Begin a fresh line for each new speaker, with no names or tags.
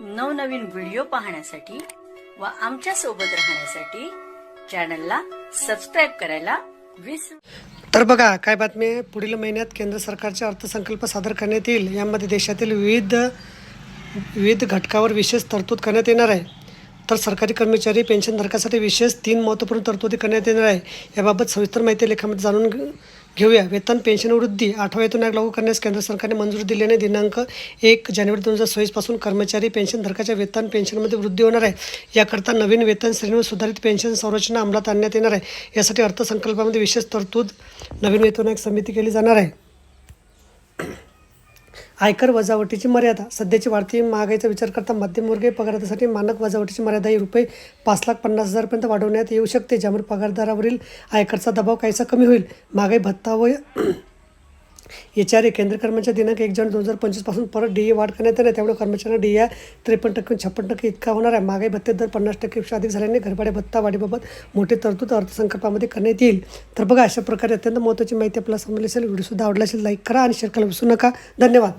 नवनवीन व्हिडिओ पाहण्यासाठी व आमच्यासोबत राहण्यासाठी चॅनलला सबस्क्राईब करायला विसरू
तर बघा काय बातमी आहे? पुढील महिन्यात केंद्र सरकारचे अर्थसंकल्प सादर करण्यात येईल. यामध्ये देशातील विविध विविध घटकावर विशेष तरतूद करण्यात येणार आहे. तर सरकारी कर्मचारी पेन्शनधारकासाठी विशेष तीन महत्त्वपूर्ण तरतुदी करण्यात येणार आहे. याबाबत सविस्तर माहिती लेखामध्ये जाणून घेऊया. वेतन पेन्शन वृद्धी आठवा वेतन आयोग लागू करण्यास केंद्र सरकारने मंजुरी दिल्याने दिनांक एक जानेवारी दोन हजार सव्वीसपासून कर्मचारी पेन्शनधारकाच्या वेतन पेन्शनमध्ये वृद्धी होणार आहे. याकरता नवीन वेतन श्रेणीवर सुधारित पेन्शन संरचना अंमलात आणण्यात येणार आहे. यासाठी अर्थसंकल्पामध्ये विशेष तरतूद नवीन वेतन आयोग समिती केली जाणार आहे. आयकर वजावटीची मर्यादा. सध्याची वाढती महागाईचा विचार करता मध्यमवर्गीय पगारासाठी मानक वजावटीची मर्यादा ही रुपये पाच लाख पन्नास हजारपर्यंत वाढवण्यात येऊ शकते ज्यामुळे पगारदारावरील आयकरचा दबाव काहीसा कमी होईल. महागाई भत्ता व एच आर ए केंद्र कर्मचारी दिनांक एक जण दोन हजार पंचवीसपासून परत डी ए वाढ करण्यात येणार त्यामुळे कर्मचाऱ्यांना डी ए त्रेपन्न टक्के छप्पन टक्के इतका होणार आहे. महागाई भत्ते दर पन्नास टक्केपेक्षा अधिक झाल्याने घरभाडे भत्ता वाढीबाबत मोठी तरतूद अर्थसंकल्पामध्ये करण्यात येईल. तर बघा अशा प्रकारे अत्यंत महत्त्वाची माहिती आपल्याला समजली असेल. व्हिडिओसुद्धा आवडला असेल लाईक करा आणि शेअर करायला विसरू नका. धन्यवाद.